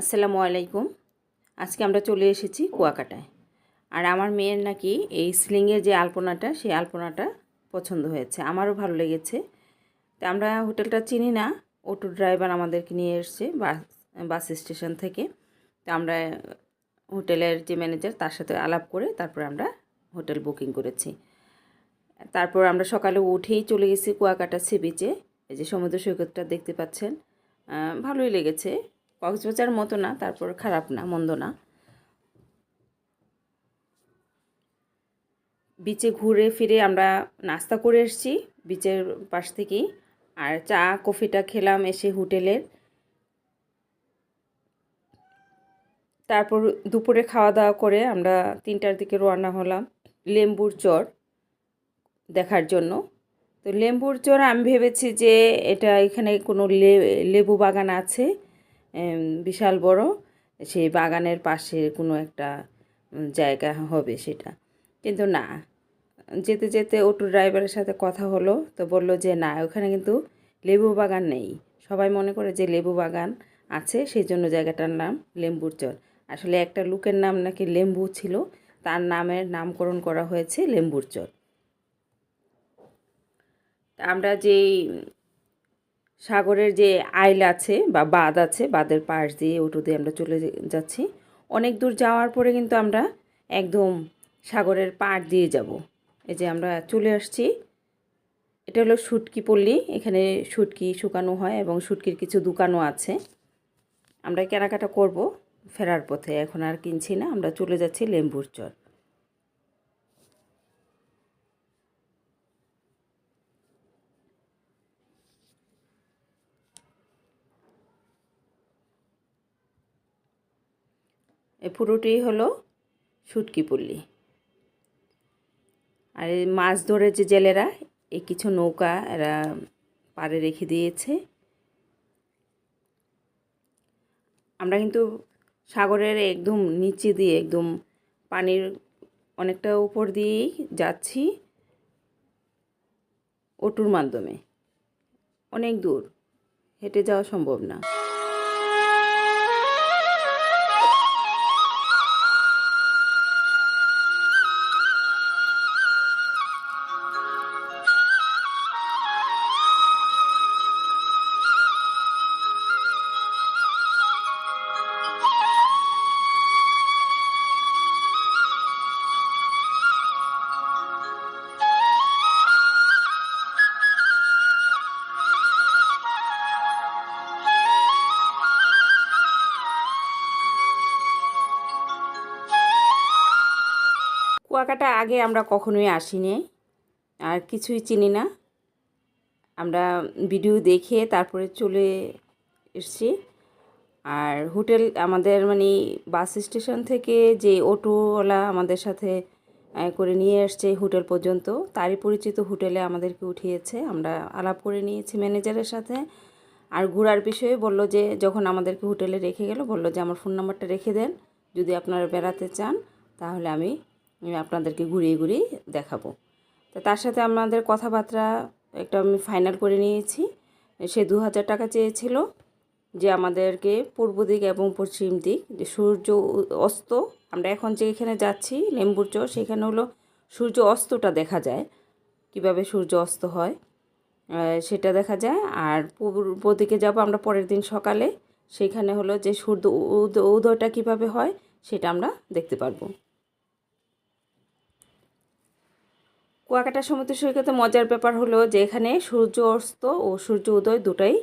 আসসালামু আলাইকুম। আজকে আমরা চলে এসেছি কুয়াকাটায়। আর আমার মেয়ের নাকি এই স্লিংয়ের যে আলপনাটা, সেই আলপনাটা পছন্দ হয়েছে। আমারও ভালো লেগেছে। তো আমরা হোটেলটা চিনি না। অটো ড্রাইভার আমাদেরকে নিয়ে এসছে বাস বাস স্টেশন থেকে। তো আমরা হোটেলের যে ম্যানেজার, তার সাথে আলাপ করে তারপর আমরা হোটেল বুকিং করেছি। তারপর আমরা সকালে উঠেই চলে গেছি কুয়াকাটা সি বিচে। এই যে সমুদ্র সৈকতটা দেখতে পাচ্ছেন ভালোই লেগেছে। কক্সবাজার মতো না, তারপর খারাপ না, মন্দ না। বিচে ঘুরে ফিরে আমরা নাস্তা করে এসেছি বিচের পাশ থেকেই। আর চা, কফিটা খেলাম এসে হোটেলের তারপর দুপুরে খাওয়া দাওয়া করে আমরা তিনটার দিকে রওনা হলাম লেম্বুর চর দেখার জন্য। তো লেম্বুর চর আমি ভেবেছি যে এটা এখানে কোনো লেবু বাগান আছে। বিশাল বড়, সেই বাগানের পাশে কোনো একটা জায়গা হবে সেটা। কিন্তু না, যেতে যেতে অটো ড্রাইভারের সাথে কথা হলো, তো বলল যে না, ওখানে কিন্তু লেবু বাগান নেই। সবাই মনে করে যে লেবু বাগান আছে, সেই জন্য জায়গাটার নাম লেম্বুর চর আসলে একটা লোকের নাম নাকি লেম্বু ছিল, তার নামের নামকরণ করা হয়েছে লেম্বুর চর আমরা যেই সাগরের যে আইল আছে বা বাঁধ আছে, বাঁধের পাশ দিয়ে অটো দিয়ে আমরা চলে যাচ্ছি। অনেক দূর যাওয়ার পরে কিন্তু আমরা একদম সাগরের পাড় দিয়ে যাব। এই যে আমরা চলে আসছি। এটা হলো শুটকি পল্লী। এখানে শুটকি শুকানো হয় এবং শুটকির কিছু দোকানও আছে। আমরা কেনাকাটা করব ফেরার পথে। এখন আর কিনছি না। আমরা চলে যাচ্ছি লেম্বুর চর এই পুরোটি হলো শুটকি পল্লী। আর মাছ ধরে যে জেলেরা, এই কিছু নৌকা এরা পাড়ে রেখে দিয়েছে। আমরা কিন্তু সাগরের একদম নিচে দিয়ে, একদম পানির অনেকটা উপর দিয়েই যাচ্ছি অটুর মাধ্যমে। অনেক দূর, হেঁটে যাওয়া সম্ভব না। কুয়াকাটা আগে আমরা কখনোই আসিনি। আর কিছুই চিনি না। আমরা ভিডিও দেখে তারপরে চলে এসেছি। আর হোটেল আমাদের মানে বাস স্টেশন থেকে যে অটোওয়ালা আমাদের সাথে করে নিয়ে এসছে হোটেল পর্যন্ত, তারই পরিচিত হোটেলে আমাদেরকে উঠিয়েছে। আমরা আলাপ করে নিয়েছি ম্যানেজারের সাথে। আর ঘোরার বিষয়ে বলল যে, যখন আমাদেরকে হোটেলে রেখে গেল, বলল যে, আমার ফোন নাম্বারটা রেখে দেন। যদি আপনারা বেড়াতে চান, তাহলে আমি আপনাদেরকে ঘুরিয়ে ঘুরিয়ে দেখাবো। তো তার সাথে আমাদের কথাবার্তা একটা আমি ফাইনাল করে নিয়েছি। সে দু হাজার টাকা চেয়েছিল যে আমাদেরকে পূর্ব দিক এবং পশ্চিম দিক, যে সূর্য অস্ত, আমরা এখন যেখানে যাচ্ছি, লেম্বুর চর, সেখানে হলো সূর্য অস্তটা দেখা যায়, কীভাবে সূর্য অস্ত হয় সেটা দেখা যায়। আর পূর্ব দিকে যাব আমরা পরের দিন সকালে, সেখানে হলো যে সূর্য উদ- উদয়টা কীভাবে হয়, সেটা আমরা দেখতে পারব। কুয়াকাটা সমুদ্র সৈকতে মজার ব্যাপার হলো যে এখানে সূর্য অস্ত ও সূর্য উদয় দুটাই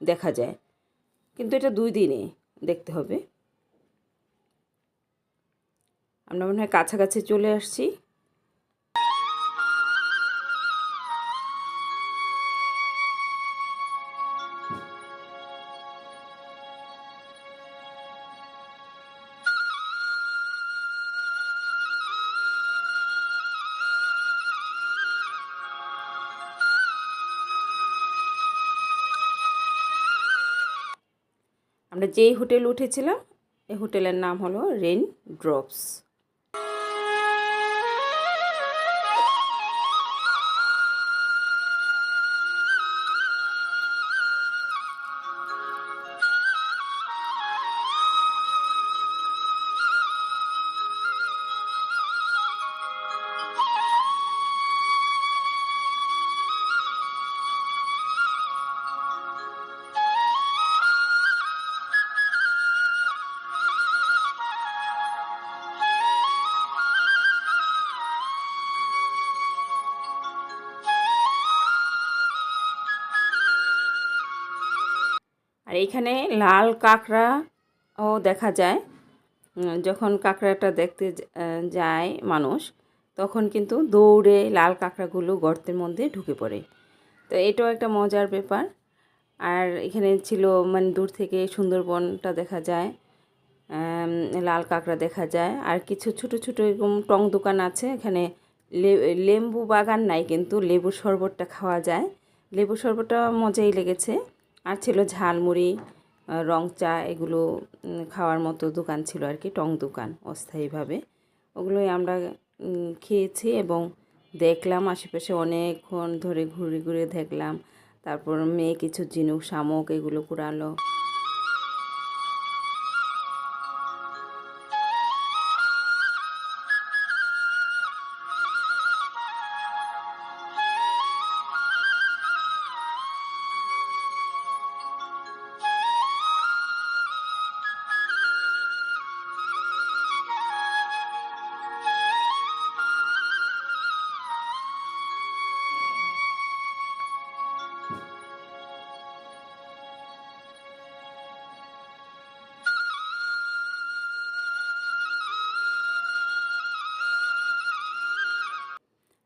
দেখা যায়। কিন্তু এটা দুই দিনে দেখতে হবে। আমরা মনে হয় কাছাকাছি চলে আসছি। আমরা যেই হোটেল উঠেছিলাম এই হোটেলের নাম হলো রেন ড্রপস। এইখানে লাল কাঁকড়াও দেখা যায়। যখন কাঁকড়াটা দেখতে যায় মানুষ, তখন কিন্তু দৌড়ে লাল কাঁকড়াগুলো গর্তের মধ্যে ঢুকে পড়ে। তো এটাও একটা মজার ব্যাপার। আর এখানে ছিল মানে দূর থেকে সুন্দরবনটা দেখা যায় লাল কাঁকড়া দেখা যায়। আর কিছু ছোট ছোট এরকম টং দোকান আছে, এখানে লেম্বু বাগান নাই, কিন্তু লেবুর শরবতটা খাওয়া যায়। লেবুর শরবতটা মজাই লেগেছে। আর ছিল ঝালমুড়ি রং চা, এগুলো খাওয়ার মতো দোকান ছিল আর কি, টং দোকান অস্থায়ীভাবে। ওগুলোই আমরা খেয়েছি এবং দেখলাম আশেপাশে অনেকক্ষণ ধরে ঘুরে ঘুরে দেখলাম। তারপর মেয়ে কিছু ঝিনুক শামুক এগুলো কুড়ালো।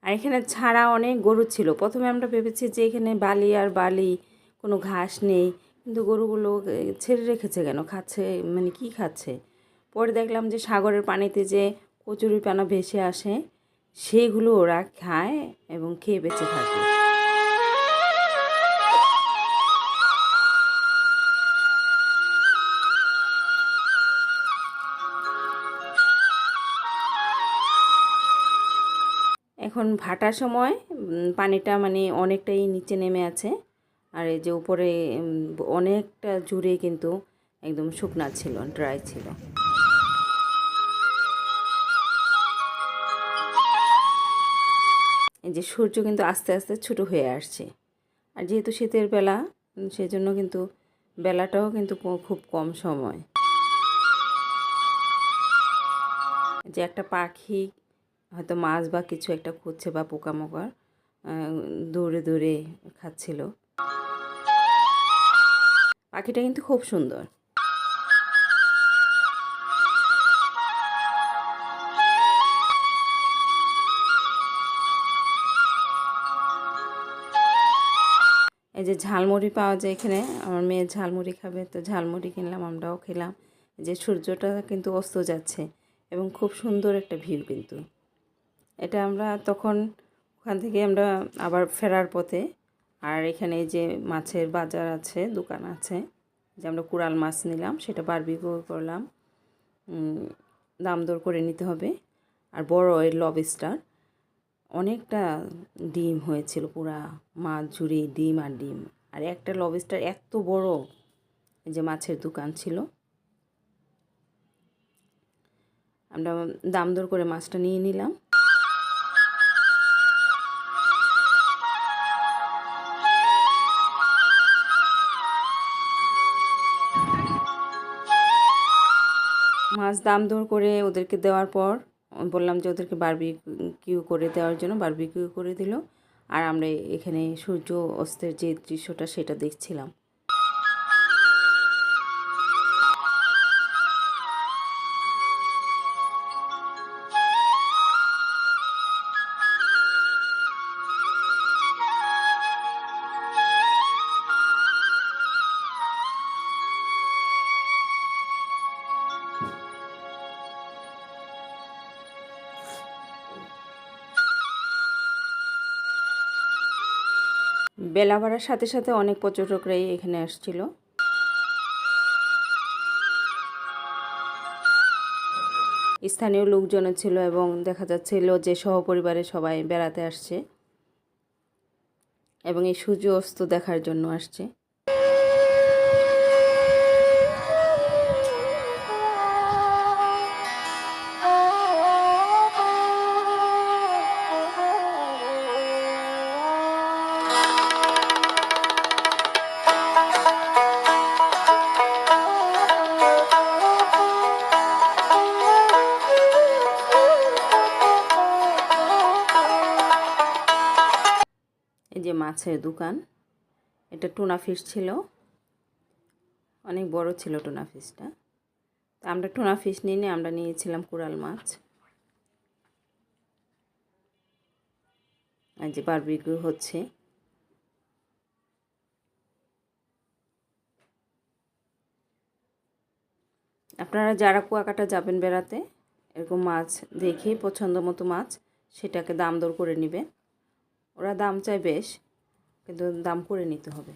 আর এখানে ছাড়া অনেক গরু ছিল। প্রথমে আমরা ভেবেছি যে এখানে বালি আর বালি, কোনো ঘাস নেই। কিন্তু গরুগুলো ছেড়ে রেখেছে কেন? খাচ্ছে মানে কি খাচ্ছে? পরে দেখলাম যে সাগরের পানিতে যে কচুরি পানা ভেসে আসে, সেগুলো ওরা খায় এবং খেয়ে বেঁচে থাকে। এখন ভাটার সময় পানিটা মানে অনেকটাই নিচে নেমে আছে। আর এই যে উপরে অনেকটা জুড়ে কিন্তু একদম শুকনা ছিল ড্রাই ছিল। এই যে সূর্য কিন্তু আস্তে আস্তে ছোটো হয়ে আসছে। আর যেহেতু শীতের বেলা সেজন্য কিন্তু বেলাটাও কিন্তু খুব কম সময়। যে একটা পাখি হয়তো মাছ বা কিছু একটা খুঁজছে বা পোকামাকড় দৌড়ে দৌড়ে খাচ্ছিল। পাখিটা কিন্তু খুব সুন্দর। এই যে ঝালমুড়ি পাওয়া যায় এখানে, আমার মেয়ে ঝালমুড়ি খাবে, তো ঝালমুড়ি কিনলাম, আমরাও খেলাম। যে সূর্যটা কিন্তু অস্ত যাচ্ছে এবং খুব সুন্দর একটা ভিউ কিন্তু। এটা আমরা তখন ওখান থেকে আমরা আবার ফেরার পথে। আর এখানে যে মাছের বাজার আছে, দোকান আছে, যে আমরা কুড়াল মাছ নিলাম, সেটা বারবিকিউ করলাম। দাম দর করে নিতে হবে। আর বড় এই লবস্টার অনেকটা ডিম হয়েছিল পুরা, মাছ জুড়ে ডিম আর ডিম। আর একটা লবস্টার এত বড় যে মাছের দোকান ছিল। আমরা দাম দর করে মাছটা নিয়ে নিলাম। মাছ দাম দর করে ওদেরকে দেওয়ার পর বললাম যে ওদেরকে বারবিকিউ করে দেওয়ার জন্য বারবিকিউ করে দিল। আর আমরা এখানে সূর্য অস্তের যে দৃশ্যটা সেটা দেখছিলাম। বেলা বাড়ার সাথে সাথে অনেক পর্যটকরাই এখানে আসছিল। স্থানীয় লোকজনও ছিল এবং দেখা যাচ্ছিল যে সহপরিবারে সবাই বেড়াতে আসছে এবং এই সূর্য অস্ত দেখার জন্য আসছে। মাছের দোকান। এটা টুনা ফিশ ছিল। অনেক বড় ছিল টুনা ফিশটা। তো আমরা টুনা ফিশ নিয়ে নিয়ে আমরা নিয়েছিলাম কুড়াল মাছ। আর যে বারবিকিউ হচ্ছে। আপনারা যারা কুয়াকাটা যাবেন বেড়াতে, এরকম মাছ দেখে পছন্দ মতো মাছ, সেটাকে দাম দর করে নেবেন। ওরা দাম চায় বেশ। কিন্তু দাম করে নিতে হবে।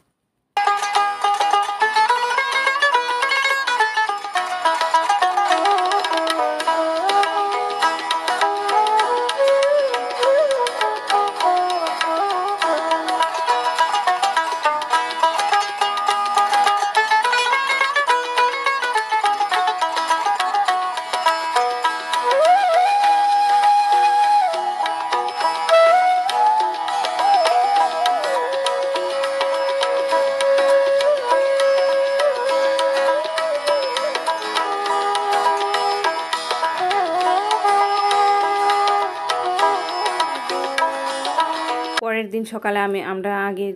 দিন সকালে আমি, আমরা আগের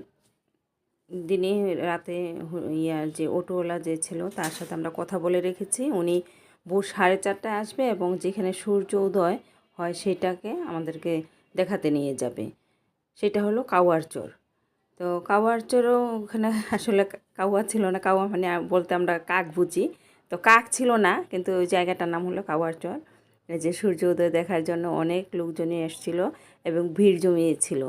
দিনে রাতে ইয়ার যে অটোওয়ালা যে ছিল, তার সাথে আমরা কথা বলে রেখেছি। উনি ভোর সাড়ে চারটায় আসবে এবং যেখানে সূর্য উদয় হয় সেটাকে আমাদেরকে দেখাতে নিয়ে যাবে। সেটা হলো কাওয়ার চর। তো কাওয়ার চরও ওখানে আসলে কাওয়া ছিল না, কাওয়া মানে বলতে আমরা কাক বুঝি। তো কাক ছিল না, কিন্তু ওই জায়গাটার নাম হলো কাওয়ার চর। এই যে সূর্য উদয় দেখার জন্য অনেক লোকজনই এসেছিল এবং ভিড় জমিয়েছিল।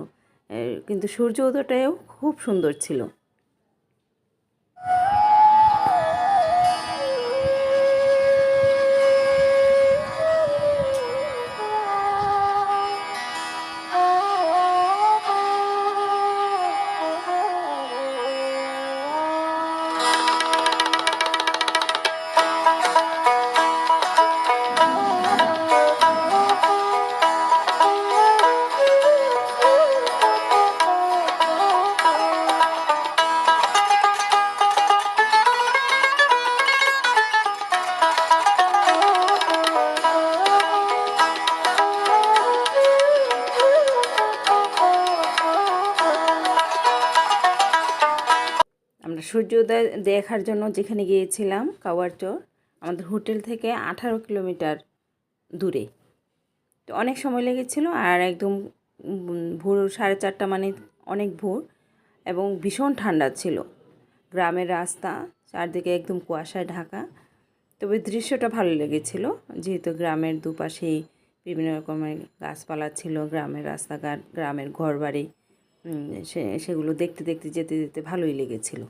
কিন্তু সূর্য উদয়টাও খুব সুন্দর ছিল। সূর্যোদয় দেখার জন্য যেখানে গিয়েছিলাম, কাওয়ার চর, আমাদের হোটেল থেকে আঠারো কিলোমিটার দূরে। তো অনেক সময় লেগেছিল আর একদম ভোর সাড়ে চারটা মানে অনেক ভোর এবং ভীষণ ঠান্ডা ছিল। গ্রামের রাস্তা চারদিকে একদম কুয়াশায় ঢাকা। তবে দৃশ্যটা ভালো লেগেছিল, যেহেতু গ্রামের দুপাশেই বিভিন্ন রকমের গাছপালা ছিল, গ্রামের রাস্তাঘাট, গ্রামের ঘরবাড়ি সেগুলো দেখতে দেখতে যেতে যেতে ভালোই লেগেছিল।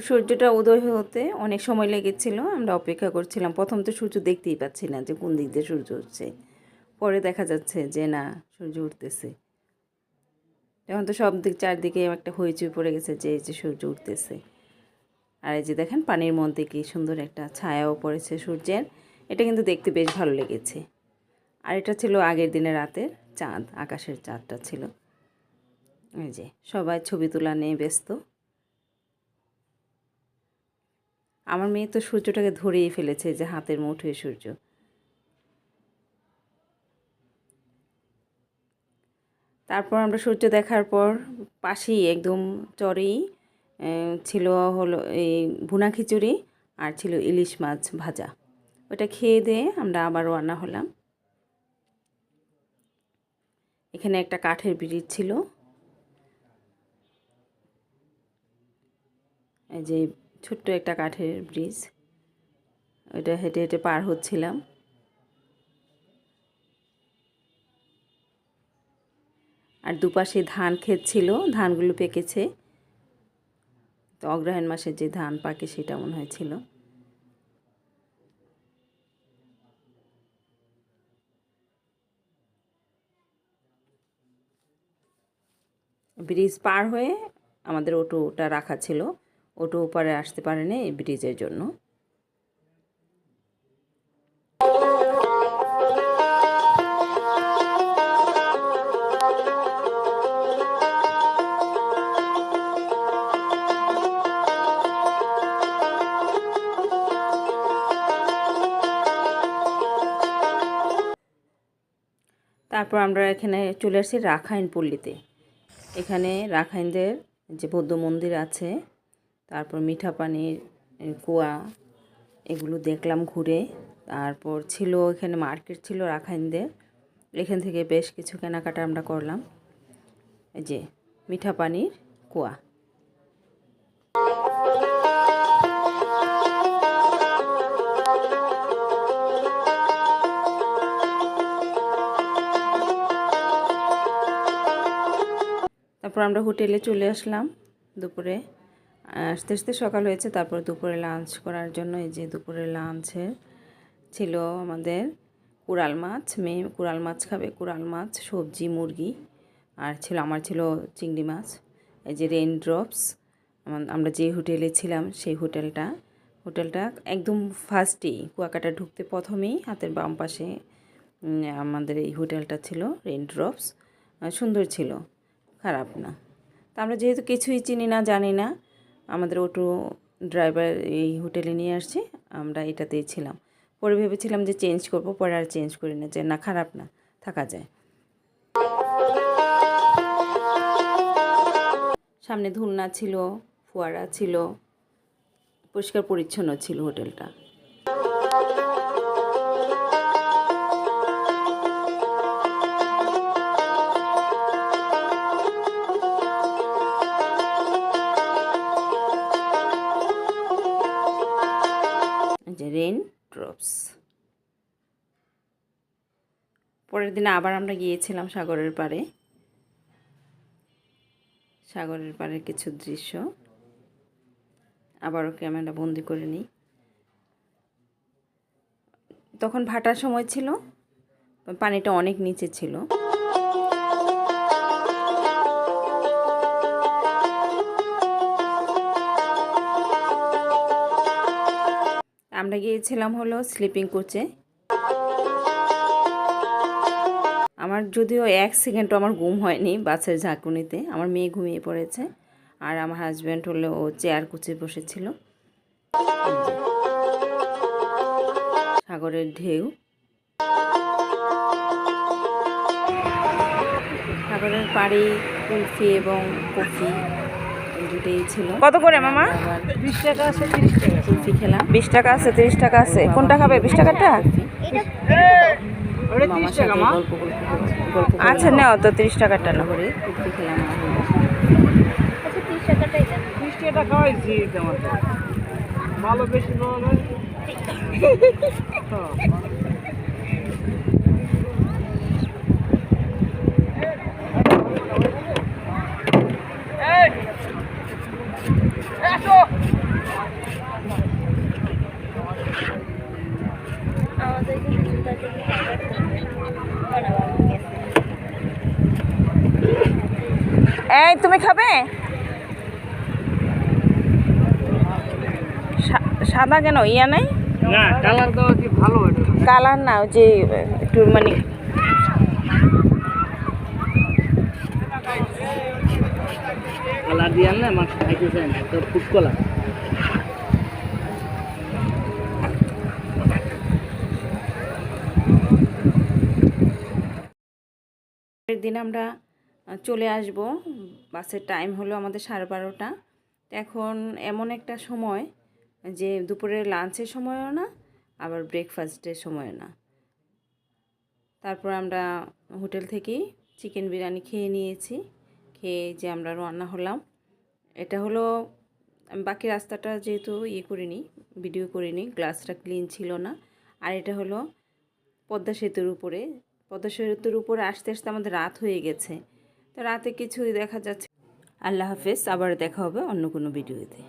সূর্যটা উদয় হতে অনেক সময় লেগেছিল। আমরা অপেক্ষা করছিলাম। প্রথম তো সূর্য দেখতেই পাচ্ছি না যে কোন দিক দিয়ে সূর্য উঠছে। পরে দেখা যাচ্ছে যে না, সূর্য উঠতেছে। এখন তো সব দিক চারদিকে একটা হইচই পড়ে গেছে যে যে সূর্য উঠতেছে। আর এই যে দেখেন পানির মধ্যে কি সুন্দর একটা ছায়াও পড়েছে সূর্যের। এটা কিন্তু দেখতে বেশ ভালো লেগেছে। আর এটা ছিল আগের দিনের রাতের চাঁদ, আকাশের চাঁদটা ছিল। এই যে সবাই ছবি তোলা নিয়ে ব্যস্ত। আমার মেয়ে তো সূর্যটাকে ধরেই ফেলেছে যে হাতের মুঠোয় সূর্য। তারপর আমরা সূর্য দেখার পর পাশেই একদম চরেই ছিল হলো এই ভুনা খিচুড়ি আর ছিল ইলিশ মাছ ভাজা। ওটা খেয়ে দিয়ে আমরা আবার রান্না হলাম। এখানে একটা কাঠের ব্রিজ ছিল। এই যে ছোট্ট একটা কাঠের ব্রিজ ওইটা হেঁটে হেঁটে পার হচ্ছিলাম। আর দুপাশে ধান ক্ষেত ছিল, ধানগুলো পেকেছে। তো অগ্রহায়ণ মাসে যে ধান পাকে সেটা মনে হয়েছিল ব্রিজ পার হয়ে আমাদের অটোটা রাখা ছিল। অটো ওপারে আসতে পারেনি এই ব্রিজের জন্য। তারপর আমরা এখানে চলে আসি রাখাইন পল্লীতে। এখানে রাখাইনদের যে বৌদ্ধ মন্দির আছে তারপর মিঠা পানির কুয়া, এগুলো দেখলাম ঘুরে। তারপর ছিল এখানে মার্কেট ছিল রাখাইনদের। এখান থেকে বেশ কিছু কেনাকাটা আমরা করলাম। এই যে, মিঠা পানির কুয়া। তারপর আমরা হোটেলে চলে আসলাম দুপুরে। আসতে আসতে সকাল হয়েছে, তারপর দুপুরে লাঞ্চ করার জন্য এই যে দুপুরে লাঞ্চে ছিল আমাদের কুড়াল মাছ মেয়ে কুড়াল মাছ খাবে, কুড়াল মাছ, সবজি, মুরগি, আর ছিল, আমার ছিল চিংড়ি মাছ, এই যে রেইন ড্রপস আমরা যে হোটেলে ছিলাম সেই হোটেলটা হোটেলটা একদম ফার্স্টেই কুয়াকাটা ঢুকতে প্রথমেই হাতের বাম পাশে আমাদের এই হোটেলটা ছিল রেইন ড্রপস সুন্দর ছিল, খারাপ না। তা আমরা যেহেতু কিছুই চিনি না, জানি না আমাদের অটো ড্রাইভার এই হোটেলে নিয়ে আসছে, আমরা এটাতেই ছিলাম। পরে ভেবেছিলাম যে চেঞ্জ করব, পরে আর চেঞ্জ করি না, যে না, খারাপ না, থাকা যায়। সামনে ধুলনা ছিল, ফোয়ারা ছিল, পরিষ্কার পরিচ্ছন্ন ছিল হোটেলটা। পরের দিনে আবার আমরা গিয়েছিলাম সাগরের পাড়ে। সাগরের পাড়ের কিছু দৃশ্য। আবারও ক্যামেরা বন্দি করে নিই? তখন ভাটার সময় ছিল। পানিটা অনেক নিচে ছিল। আমরা গিয়েছিলাম হলো স্লিপিং কোচে আমার যদিও এক সেকেন্ডও আমার ঘুম হয়নি বাসের ঝাঁকুনিতে। আমার মেয়ে ঘুমিয়ে পড়েছে আর আমার হাজব্যান্ড হলো ও চেয়ার কুচে বসেছিল। সাগরের ঢেউ। সাগরের পাড়ি কুলফি এবং কফি এই দুটোই ছিল। কত করে মামা? বিশ টাকা আছে তিরিশ টাকা কুলফি খেলাম। বিশ টাকা আছে তিরিশ টাকা আছে। কোনটা খাবে? বিশ টাকাটা মামার সাথে গল্প গল্প গল্প আচ্ছা নেও তো তিরিশ টাকাটা নাও। করে। খেলাম ভালো বেশি পাওয়া যায়? এই তুমি খাবে? সাদা কেন? ইয়া নাই? কালার না যে একটু মানে কালার দিয়ে আনলে মাছ খাইতে চায় না তো ফুড কালার পরের দিন আমরা চলে আসব। বাসের টাইম হলো আমাদের সাড়ে বারোটা। এখন এমন একটা সময় যে দুপুরের লাঞ্চের সময়ও না, আবার ব্রেকফাস্টের সময়ও না। তারপর আমরা হোটেল থেকেই চিকেন বিরিয়ানি খেয়ে নিয়েছি। খেয়ে যে আমরা রান্না হলাম। এটা হলো, আমি বাকি রাস্তাটা যেহেতু ইয়ে করিনি ভিডিও করিনি গ্লাসটা ক্লিন ছিল না। আর এটা হলো পদ্মা সেতুর উপরে পদ্মা সেতুর উপরে আসতে আসতে আমাদের রাত হয়ে গেছে। তো রাতে কিছুই দেখা যাচ্ছে আল্লাহ হাফেজ, আবার দেখা হবে অন্য কোনো ভিডিওতে।